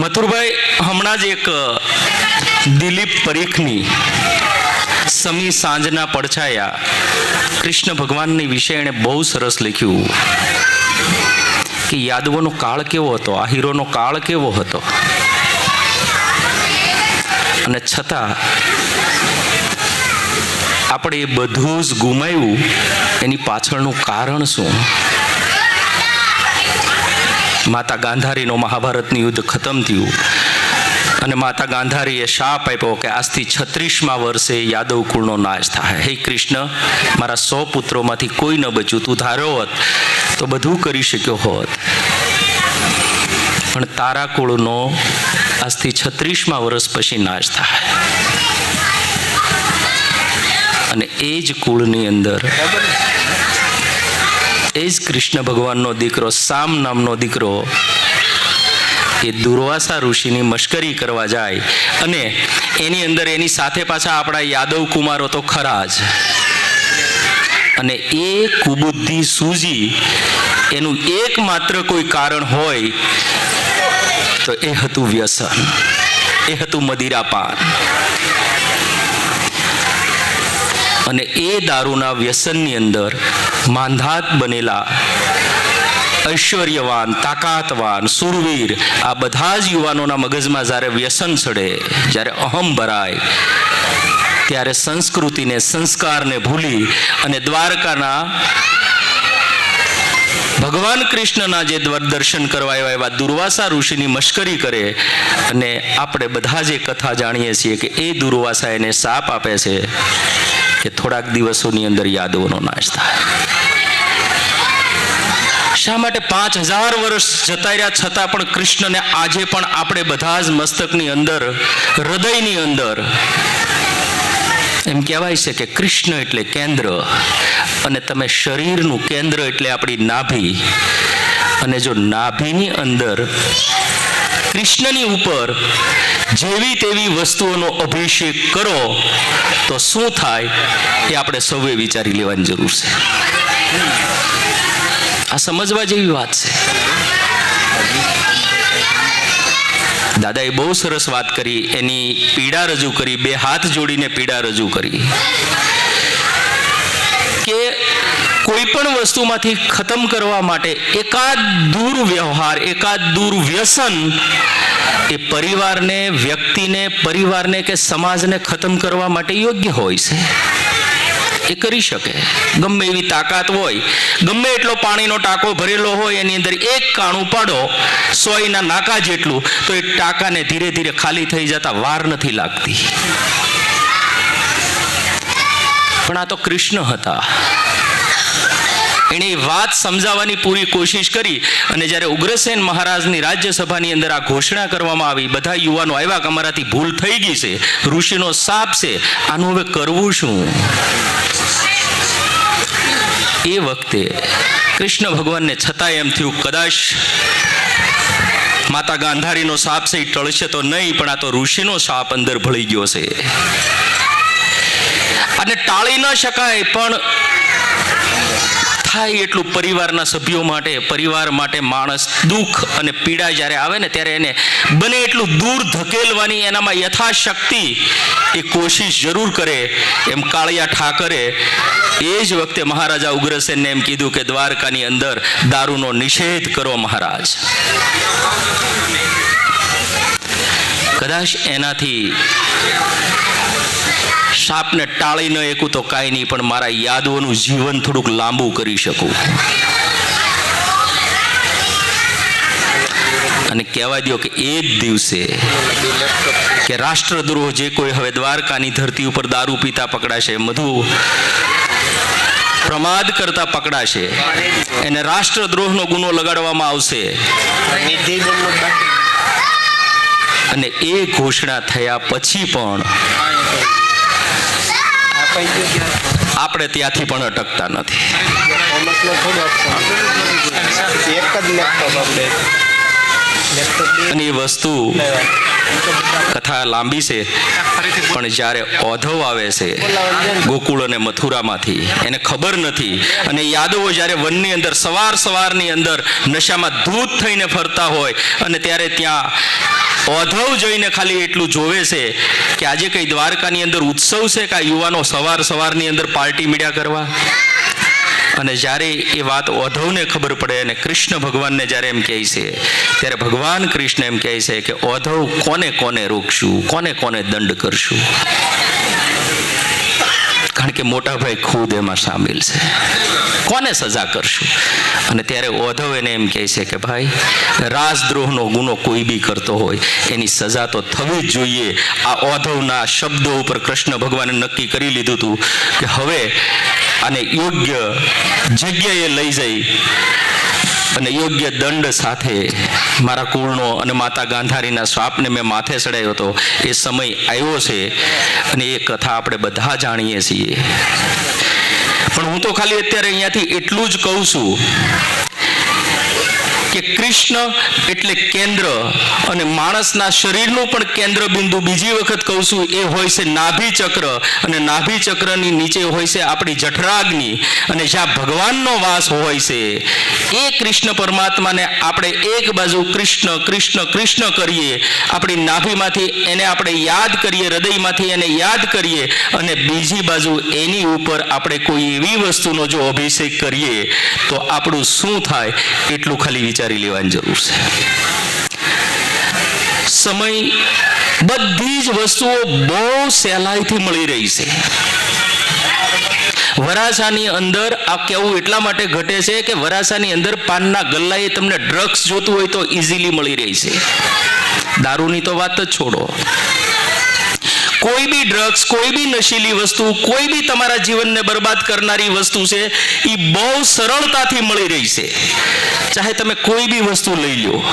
મથુરભાઈ, હમણાં જ એક દિલીપ પરીખની સમી સાંજના પડછાયા કૃષ્ણ ભગવાનની વિશે એણે બહુ સરસ લખ્યું કે યાદવોનો કાળ કેવો હતો, આ હીરોનો કાળ કેવો હતો. અને છતાં આપણે એ બધું જ ગુમાવ્યું, એની પાછળનું કારણ શું? માતા ગાંધારીનો મહાભારતનું યુદ્ધ ખતમ થયું. અને માતા ગાંધારીએ શાપ આપ્યો કે આજથી છત્રીસમાં વર્ષે યાદવ કુળનો નાશ થાય. હે કૃષ્ણ, મારા સો પુત્રોમાંથી કોઈ ન બચ્યું. તું ધાર્યો હોત તો બધું કરી શક્યો હોત. પણ તારા કુળનો આજથી છત્રીસમાં વર્ષ પછી નાશ થાય. અને એ જ કુળની અંદર એ જ કૃષ્ણ ભગવાનનો દીકરો, સામ નામનો દીકરો. એ દુર્વાસા ઋષિની મશ્કરી કરવા જાય અને એની અંદર એની સાથે પાછા આપણા યાદવ કુમારો તો ખરા જ. અને એ કુબુદ્ધિ સૂજી એનું એકમાત્ર કોઈ કારણ હોય તો એ હતું વ્યસન, એ હતું મદિરાપાન. અને એ દારૂના વ્યસનની અંદર માંધાત બનેલા ઐશ્વર્યવાન, તાકાતવાન, સુરવીર આ બધા જ યુવાનોના મગજમાં જ્યારે વ્યસન ચડે જ્યારે અહમ ભરાય, ત્યારે સંસ્કૃતિને, સંસ્કારને ભૂલી અને દ્વારકાના ભગવાન કૃષ્ણના જે દર્શન કરવા આવ્યા એવા દુર્વાસા ઋષિની મશ્કરી કરે અને આપણે બધા જે કથા જાણીએ છીએ કે એ દુર્વાસા એને સાપ આપે છે કે થોડાક દિવસોની અંદર યાદવોનો નાશ થાય. શા માટે પાંચ હજાર વર્ષ જતા રહ્યા છતાં પણ કૃષ્ણને આજે પણ આપણે બધા જ મસ્તકની અંદર, હૃદયની અંદર એમ કહેવાય છે કે કૃષ્ણ એટલે કેન્દ્ર અને તમે શરીરનું કેન્દ્ર એટલે આપણી નાભી. અને જો નાભીની અંદર કૃષ્ણની ઉપર જેવી તેવી વસ્તુઓનો અભિષેક કરો, તો શું થાય એ આપણે સૌએ વિચારી લેવાની જરૂર છે. આ સમજવા જેવી વાત છે. દાદાએ બહુ સરસ વાત કરી, એની પીડા રજૂ કરી, બે હાથ જોડીને પીડા રજૂ કરી. કે કોઈ પણ વસ્તુમાંથી ખતમ કરવા માટે એકાદ દુર્વ્યવહાર, એકાદ દુર્વ્યસન એ પરિવારને, વ્યક્તિને, પરિવારને કે સમાજને ખતમ કરવા માટે યોગ્ય હોય છે. એ કરી શકે. ગમે એવી તાકાત હોય, ગમે એટલો પાણીનો ટાંકો ભરેલો હોય, એની અંદર એક કાણું પાડો, સોયના નાકા જેટલું, તો એ ટાંકાને ધીરે ધીરે ખાલી થઈ જતા વાર નથી લાગતી. પણ આ તો કૃષ્ણ હતા. એણે વાત સમજાવવાની પૂરી કોશિશ કરી અને જ્યારે ઉગ્રસેન મહારાજની રાજ્યસભાની અંદર આ ઘોષણા કરવામાં આવી, બધા યુવાનો આવ્યા કે અમારાથી ભૂલ થઈ ગઈ છે, ઋષિનો સાપ છે, આનું હવે કરવું શું? એ વખતે કૃષ્ણ ભગવાનને છતાં એમ થયું, કદાચ માતા ગાંધારીનો સાપ છે, એ ટળશે તો નહીં, પણ આ તો ઋષિનો સાપ અંદર ભળી ગયો છે. અને ટાળી ન શકાય, પણ થાય એટલું પરિવારના સભ્યો માટે, પરિવાર માટે માણસ દુઃખ અને પીડા જ્યારે આવે ને ત્યારે એને બને એટલું દૂર ધકેલવાની એનામાં યથાશક્તિ એ કોશિશ જરૂર કરે, એમ કાળિયા ઠાકરે એ જ વખતે મહારાજા ઉગ્રસેનને એમ કીધું કે દ્વારકાની અંદર દારૂનો નિષેધ કરો મહારાજ. કદાચ એનાથી સાપને ટાળી ન એકું તો કાંઈ નહીં, પણ મારા યાદોનું જીવન થોડુંક લાંબુ કરી શકું. અને કહેવા દો કે એ જ દિવસે કે રાષ્ટ્રદ્રોહ જે કોઈ હવે દ્વારકાની ધરતી ઉપર દારૂ પીતા પકડાશે, મધુ પ્રમાદ કરતા પકડાશે, એને રાષ્ટ્રદ્રોહનો ગુનો લગાડવામાં આવશે. અને એ ઘોષણા થયા પછી પણ આપણે ત્યાંથી પણ અટકતા નથી. એક જ લેપટોપ અને એ વસ્તુ કથા લાંબી છે, પણ જ્યારે ઓધવ આવે છે, ગોકુળ અને મથુરામાંથી, એને ખબર નથી. અને યાદવો જ્યારે વનની અંદર, સવાર સવારની અંદર નશામાં ધૂત થઈને ફરતા હોય, અને ત્યારે ત્યાં ઓધવ જઈને ખાલી એટલું જોવે છે કે આજે કઈ દ્વારકાની અંદર ઉત્સવ છે કે આ યુવાનો સવાર સવારની અંદર પાર્ટી મીડિયા કરવા? અને જ્યારે એ વાત ઓધવને ખબર પડે અને કૃષ્ણ ભગવાનને જ્યારે એમ કહે છે, ત્યારે ભગવાન કૃષ્ણ એમ કહે છે કે ઓધવ કોને કોને રોકશું, કોને કોને દંડ કરશું? કારણ કે મોટા ભાઈ ખુદ એમાં સામેલ છે. કોને સજા કરશું? અને ત્યારે ઓધવ એને એમ કહે છે કે ભાઈ, રાજદ્રોહનો ગુનો કોઈ બી કરતો હોય, એની સજા તો થવી જ જોઈએ. આ ઓધવના શબ્દો ઉપર કૃષ્ણ ભગવાને નક્કી કરી લીધું હતું કે હવે આને યોગ્ય જગ્યાએ લઈ જઈ અને યોગ્ય દંડ સાથે મારા કુળનો અને માતા ગાંધારીના શ્રાપને મેં માથે ચડાવ્યો હતો. એ સમય આવ્યો છે અને એ કથા આપણે બધા જાણીએ છીએ. પણ હું તો ખાલી અત્યારે અહીંયાથી એટલું જ કહું છું કે કૃષ્ણ એટલે કેન્દ્ર અને માણસના શરીરનું પણ કેન્દ્ર બિંદુ બીજી વખત કહું છું, એ હોય છે નાભી ચક્ર. અને નાભી ચક્રની નીચે હોય છે આપણી જઠરાગ્નિ. અને જ્યાં ભગવાનનો વાસ હોય છે, એ કૃષ્ણ પરમાત્માને આપણે એક બાજુ કૃષ્ણ કૃષ્ણ કૃષ્ણ કરીએ, આપણી નાભીમાંથી એને આપણે યાદ કરીએ, હૃદયમાંથી એને યાદ કરીએ, અને બીજી બાજુ એની ઉપર આપણે કોઈ એવી વસ્તુનો જો અભિષેક કરીએ, તો આપણું શું થાય? એટલું ખાલી વિચારી લેવાની જરૂર છે. સમય બધી જ વસ્તુઓ બહુ સહેલાઈથી મળી રહી છે. વરાછાની અંદર આ કેવું એટલા માટે ઘટે છે કે વરાછાની અંદર પાનના ગલ્લાએ તમને ડ્રગ્સ જોતું હોય તો ઇઝીલી મળી રહી છે. દારૂની તો વાત જ છોડો. કોઈ બી ડ્રગ્સ કોઈ બી નશીલી વસ્તુ, કોઈ બી તમારા જીવનને બરબાદ કરનારી વસ્તુ છે એ બહુ સરળતાથી મળી રહી છે. ચાહે તમે કોઈ બી વસ્તુ લઈ લો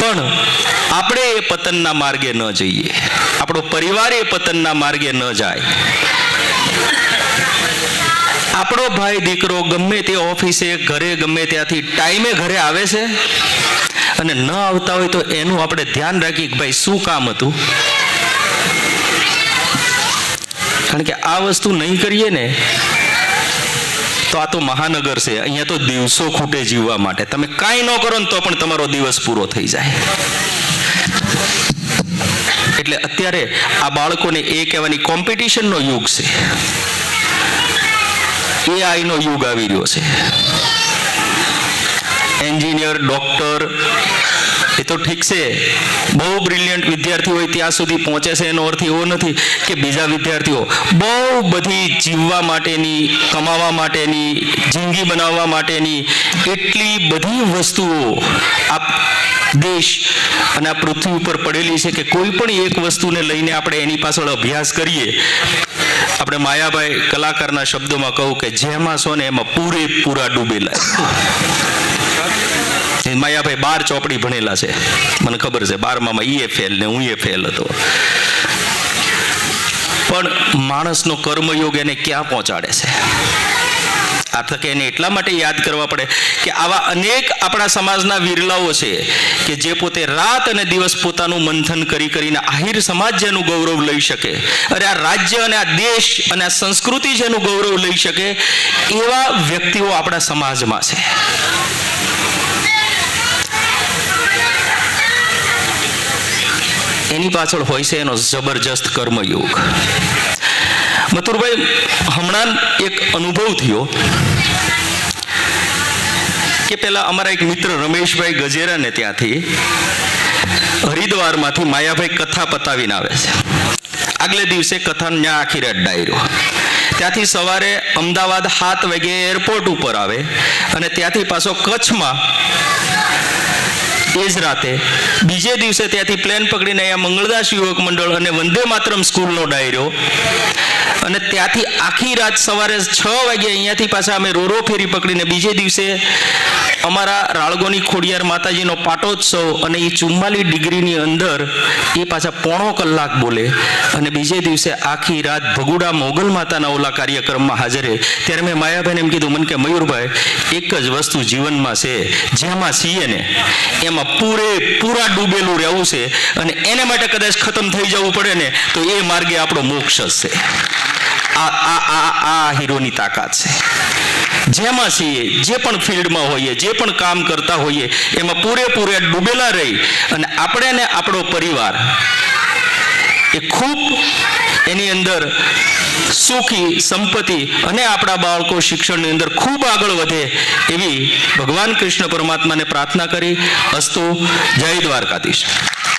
પણ આપણે એ પતનના માર્ગે ન જઈએ. આપણો પરિવાર એ પતનના માર્ગે ન જાય. આપણો ભાઈ દીકરો ગમે તે ઓફિસે, ઘરે ગમે ત્યાંથી ટાઈમે ઘરે આવે છે. અને ન આવતા હોય તો એનું આપણે ધ્યાન રાખીએ કે ભાઈ શું કામ હતું? કારણ કે આ વસ્તુ નહીં કરીએ ને, તો આ તો મહાનગર છે. અહીંયા તો દિવસો ખૂટે જીવવા માટે. તમે કાંઈ ન કરો ને તો પણ તમારો દિવસ પૂરો થઈ જાય. એટલે અત્યારે આ બાળકોને એ કહેવાની કોમ્પિટિશનનો યુગ છે. એઆઈનો યુગ આવી રહ્યો છે. એન્જિનિયર ડોક્ટર એ તો ઠીક છે. બહુ બ્રિલિયન્ટ વિદ્યાર્થી હોય ત્યાં સુધી પહોંચે છે, એનો અર્થ એવો નથી કે બીજા વિદ્યાર્થીઓ બહુ બધી જીવવા માટેની, કમાવા માટેની, જિંદગી બનાવવા માટેની એટલી બધી વસ્તુઓ આ દેશ અને આ પૃથ્વી ઉપર પડેલી છે કે કોઈ પણ એક વસ્તુને લઈને આપણે એની પાછળ અભ્યાસ કરીએ. આપણે માયાભાઈ કલાકારના શબ્દોમાં કહું કે જેમાં સોને એમાં પૂરેપૂરા ડૂબેલા માયાભાઈ બાર ચોપડી ભણેલા છે. મને ખબર છે, બારમામાં ઈ એ ફેલ ને હું એ ફેલ હતો. પણ માણસનો કર્મયોગ એને ક્યાં પહોંચાડે છે? આ તકે એને એટલા માટે યાદ કરવા પડે કે આવા અનેક આપણા સમાજના વિરલાઓ છે કે જે પોતે રાત અને દિવસ પોતાનું મંથન કરી કરીને આહિર સમાજ જેનું ગૌરવ લઈ શકે, અરે આ રાજ્ય અને આ દેશ અને આ સંસ્કૃતિ જેનું ગૌરવ લઈ શકે, એવા વ્યક્તિઓ આપણા સમાજમાં છે. એની પાછળ હોય છે એનો જબરજસ્ત કર્મયોગ. મથુરભાઈ, હમણાં એક અનુભવ થયો કે પેલા અમારા એક મિત્ર રમેશભાઈ ગજેરાને ત્યાંથી હરિદ્વારમાંથી માયાભાઈ કથા પતાવીને આવે છે. આગલે દિવસે કથા ત્યાં આખી રાત ડાયરો. ત્યાંથી સવારે અમદાવાદ સાત વાગે એરપોર્ટ ઉપર આવે અને ત્યાંથી પાછો કચ્છમાં એ જ રાતે બીજે દિવસે ત્યાંથી પ્લેન પકડીને અહીંયા મંગળદાસ યુવક મંડળ અને વંદે માતરમ સ્કૂલનો ડાયરો અને ત્યાંથી આખી રાત સવારે છ વાગે અહીંયાથી પાછા અમે રોરો ફેરી પકડીને બીજે દિવસે અમારા રાળગોની ખોડિયાર માતાજીનો પાટોત્સવ અને એ ચુમ્માલી ડિગ્રીની અંદર એ પાછા પોણો કલાક બોલે અને બીજે દિવસે આખી રાત ભગુડા મોગલ માતાના ઓલા કાર્યક્રમમાં હાજરે. ત્યારે મેં માયાભાઈને એમ કીધું, મને કે મયુરભાઈ, એક જ વસ્તુ જીવનમાં છે, જેમાં છીએ ને, એમાં પૂરે પૂરા ડૂબેલું રહેવું છે અને એને માટે કદાચ ખતમ થઈ જવું પડે ને, તો એ માર્ગે આપણો મોક્ષ હશે. આ હીરોની તાકાત છે. જેમાં છીએ, જે પણ ફિલ્ડમાં હોઈએ, જે પણ કામ કરતા હોઈએ, એમાં પૂરેપૂરે ડૂબેલા રહી અને આપણે ને આપણો પરિવાર એ ખૂબ એની અંદર સુખી, સંપત્તિ અને આપણા બાળકો શિક્ષણની અંદર ખૂબ આગળ વધે એવી ભગવાન કૃષ્ણ પરમાત્માને પ્રાર્થના કરી. અસ્તુ, જય દ્વારકાધીશ.